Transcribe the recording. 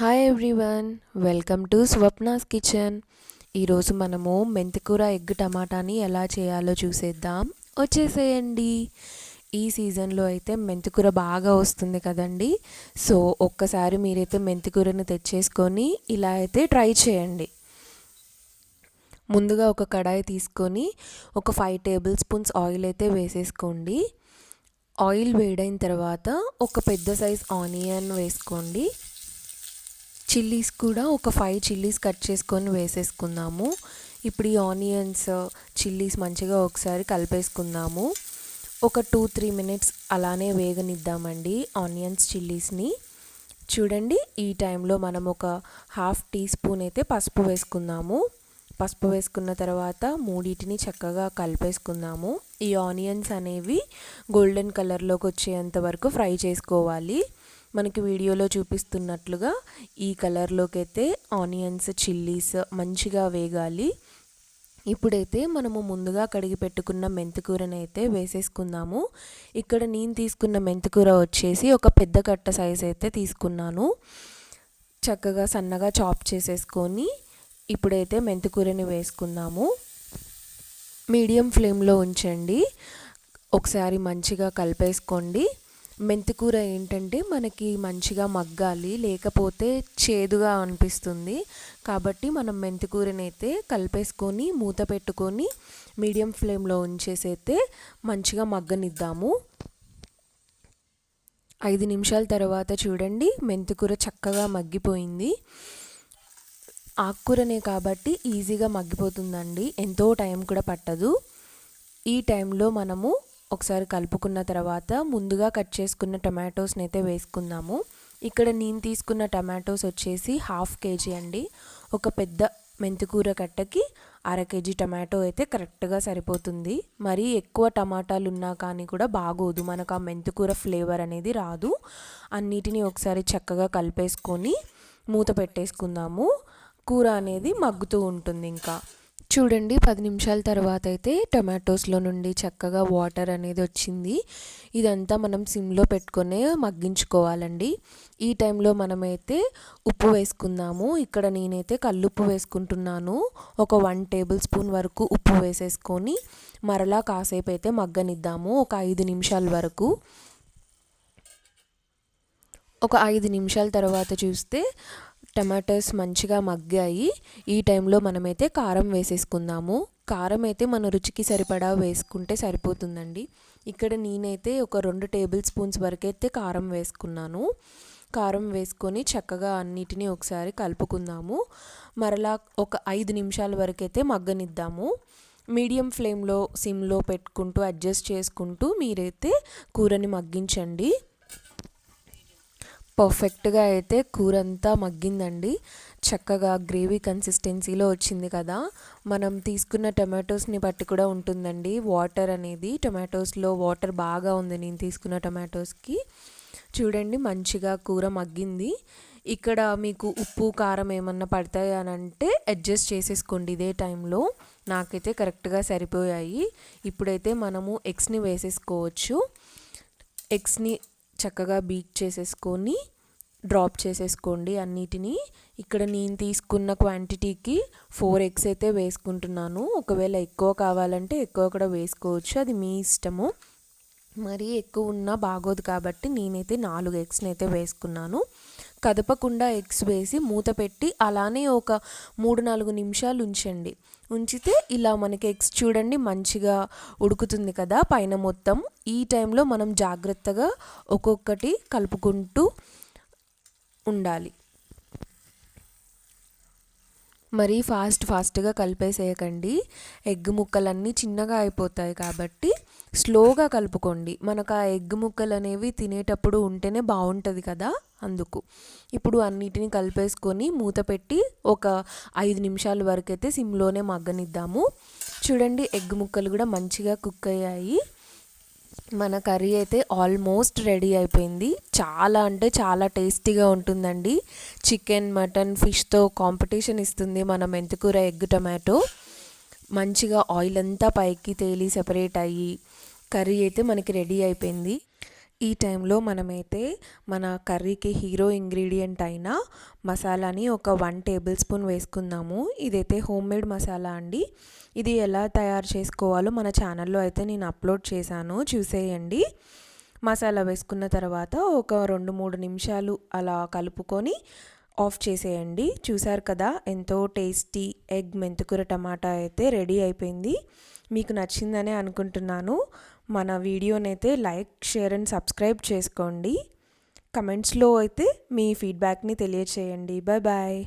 Hi everyone welcome to Swapna's kitchen ఈరోజు మనము మెంతికూర ఎగ్ టమాటాని ఎలా చేయాలో చూసేద్దాం. వచ్చేసేయండి. ఈ సీజన్లో అయితే మెంతికూర బాగా వస్తుంది కదండి. సో ఒక్కసారి మీరైతే మెంతికూరని తెచ్చేసుకొని ఇలా అయితే ట్రై చేయండి. ముందుగా ఒక కడాయి తీసుకొని ఒక ఫైవ్ టేబుల్ స్పూన్స్ ఆయిల్ అయితే వేసేసుకోండి. ఆయిల్ వేడైన తర్వాత ఒక పెద్ద సైజ్ ఆనియన్ వేసుకోండి. చిల్లీస్ కూడా ఒక ఫైవ్ చిల్లీస్ కట్ చేసుకొని వేసేసుకుందాము. ఇప్పుడు ఈ ఆనియన్స్ చిల్లీస్ మంచిగా ఒకసారి కలిపేసుకుందాము. ఒక టూ త్రీ మినిట్స్ అలానే వేగనిద్దామండి ఆనియన్స్ చిల్లీస్ని. చూడండి ఈ టైంలో మనం ఒక హాఫ్ టీ స్పూన్ అయితే పసుపు వేసుకుందాము. పసుపు వేసుకున్న తర్వాత మూడింటిని చక్కగా కలిపేసుకుందాము. ఈ ఆనియన్స్ అనేవి గోల్డెన్ కలర్లోకి వచ్చేంత వరకు ఫ్రై చేసుకోవాలి. మనకి వీడియోలో చూపిస్తున్నట్లుగా ఈ కలర్లోకి అయితే ఆనియన్స్ చిల్లీస్ మంచిగా వేగాలి. ఇప్పుడైతే మనము ముందుగా కడిగి పెట్టుకున్న మెంతికూరని అయితే వేసేసుకుందాము. ఇక్కడ నేను తీసుకున్న మెంతికూర వచ్చేసి ఒక పెద్ద కట్ట సైజ్ అయితే తీసుకున్నాను. చక్కగా సన్నగా చాప్ చేసేసుకొని ఇప్పుడైతే మెంతికూరని వేసుకుందాము. మీడియం ఫ్లేమ్లో ఉంచండి. ఒకసారి మంచిగా కలిపేసుకోండి. మెంతికూర ఏంటంటే మనకి మంచిగా మగ్గాలి లేకపోతే చేదుగా అనిపిస్తుంది. కాబట్టి మనం మెంతికూరని అయితే కలిపేసుకొని మూత పెట్టుకొని మీడియం ఫ్లేమ్లో ఉంచేసైతే మంచిగా మగ్గనిద్దాము. ఐదు నిమిషాల తర్వాత చూడండి మెంతికూర చక్కగా మగ్గిపోయింది. ఆకుకూరనే కాబట్టి ఈజీగా మగ్గిపోతుందండి. ఎంతో టైం కూడా పట్టదు. ఈ టైంలో మనము ఒకసారి కలుపుకున్న తర్వాత ముందుగా కట్ చేసుకున్న టమాటోస్ని అయితే వేసుకుందాము. ఇక్కడ నేను తీసుకున్న టమాటోస్ వచ్చేసి హాఫ్ కేజీ అండి. ఒక పెద్ద మెంతికూర కట్టకి అర కేజీ టమాటో అయితే కరెక్ట్గా సరిపోతుంది. మరీ ఎక్కువ టమాటాలు ఉన్నా కానీ కూడా బాగోదు. మనకు ఆ మెంతికూర ఫ్లేవర్ అనేది రాదు. అన్నిటినీ ఒకసారి చక్కగా కలిపేసుకొని మూత పెట్టేసుకుందాము. కూర అనేది మగ్గుతూ ఉంటుంది ఇంకా. చూడండి పది నిమిషాల తర్వాత అయితే టొమాటోస్లో నుండి చక్కగా వాటర్ అనేది వచ్చింది. ఇదంతా మనం సిమ్లో పెట్టుకునే మగ్గించుకోవాలండి. ఈ టైంలో మనమైతే ఉప్పు వేసుకుందాము. ఇక్కడ నేనైతే కల్లుప్పు వేసుకుంటున్నాను. ఒక వన్ టేబుల్ స్పూన్ వరకు ఉప్పు వేసేసుకొని మరలా కాసేపు అయితే మగ్గనిద్దాము. ఒక ఐదు నిమిషాల వరకు. ఒక ఐదు నిమిషాల తర్వాత చూస్తే టమాటోస్ మంచిగా మగ్గాయి ఈ టైంలో మనమైతే కారం వేసేసుకుందాము. కారం అయితే మన రుచికి సరిపడా వేసుకుంటే సరిపోతుందండి. ఇక్కడ నేనైతే ఒక రెండు టేబుల్ స్పూన్స్ వరకైతే కారం వేసుకున్నాను. కారం వేసుకొని చక్కగా అన్నిటినీ ఒకసారి కలుపుకుందాము. మరలా ఒక ఐదు నిమిషాల వరకు అయితే మగ్గనిద్దాము. మీడియం ఫ్లేమ్లో సిమ్లో పెట్టుకుంటూ అడ్జస్ట్ చేసుకుంటూ మీరైతే కూరని మగ్గించండి. పర్ఫెక్ట్గా అయితే కూర అంతా మగ్గిందండి. చక్కగా గ్రేవీ కన్సిస్టెన్సీలో వచ్చింది కదా. మనం తీసుకున్న టమాటోస్ని బట్టి కూడా ఉంటుందండి. వాటర్ అనేది టమాటోస్లో వాటర్ బాగా ఉంది నేను తీసుకున్న టమాటోస్కి. చూడండి మంచిగా కూర మగ్గింది. ఇక్కడ మీకు ఉప్పు కారం ఏమన్నా పడతాయి అని అంటే అడ్జస్ట్ చేసేసుకోండి ఇదే టైంలో. నాకైతే కరెక్ట్గా సరిపోయాయి. ఇప్పుడైతే మనము ఎగ్స్ని వేసేసుకోవచ్చు. ఎగ్స్ని చక్కగా బీట్ చేసేసుకొని డ్రాప్ చేసేసుకోండి అన్నిటినీ. ఇక్కడ నేను తీసుకున్న క్వాంటిటీకి ఫోర్ ఎగ్స్ అయితే వేసుకుంటున్నాను. ఒకవేళ ఎక్కువ కావాలంటే ఎక్కువ కూడా వేసుకోవచ్చు. అది మీ ఇష్టము. మరీ ఎక్కువ ఉన్నా బాగోదు కాబట్టి నేనైతే నాలుగు ఎగ్స్ని అయితే వేసుకున్నాను. కదపకుండా ఎగ్స్ వేసి మూత పెట్టి అలానే ఒక మూడు నాలుగు నిమిషాలు ఉంచండి. ఉంచితే ఇలా మనకి ఎగ్స్ చూడండి మంచిగా ఉడుకుతుంది కదా పైన మొత్తం. ఈ టైంలో మనం జాగ్రత్తగా ఒక్కొక్కటి కలుపుకుంటూ ఉండాలి. మరీ ఫాస్ట్ ఫాస్ట్గా కలిపేసేయకండి. ఎగ్ ముక్కలన్నీ చిన్నగా అయిపోతాయి కాబట్టి స్లోగా కలుపుకోండి. మనకు ఆ ఎగ్ ముక్కలు అనేవి తినేటప్పుడు ఉంటేనే బాగుంటుంది కదా అందుకు. ఇప్పుడు అన్నిటిని కలిపేసుకొని మూత పెట్టి ఒక ఐదు నిమిషాల వరకు అయితే సిమ్లోనే మగ్గనిద్దాము. చూడండి ఎగ్ ముక్కలు కూడా మంచిగా కుక్ అయ్యాయి. మన కర్రీ అయితే ఆల్మోస్ట్ రెడీ అయిపోయింది. చాలా అంటే చాలా టేస్టీగా ఉంటుందండి. చికెన్ మటన్ ఫిష్తో కాంపిటీషన్ ఇస్తుంది. మన మెంతికూర ఎగ్ టమాటో. మంచిగా ఆయిల్ అంతా పైకి తేలి సెపరేట్ అయ్యి కర్రీ అయితే మనకి రెడీ అయిపోయింది. ఈ టైంలో మనమైతే మన కర్రీకి హీరో ఇంగ్రీడియంట్ అయిన మసాలాని ఒక వన్ టేబుల్ స్పూన్ వేసుకుందాము. ఇదైతే హోమ్ మేడ్ మసాలా అండి. ఇది ఎలా తయారు చేసుకోవాలో మన ఛానల్లో అయితే నేను అప్లోడ్ చేశాను. చూసేయండి. మసాలా వేసుకున్న తర్వాత ఒక రెండు మూడు నిమిషాలు అలా కలుపుకొని ఆఫ్ చేసేయండి. చూసారు కదా ఎంతో టేస్టీ ఎగ్ మెంతుకూర టమాటా అయితే రెడీ అయిపోయింది. మీకు నచ్చిందనే అనుకుంటున్నాను. మన వీడియోనైతే లైక్ షేర్ అండ్ సబ్స్క్రైబ్ చేసుకోండి. కమెంట్స్లో అయితే మీ ఫీడ్బ్యాక్ని తెలియచేయండి. Bye bye.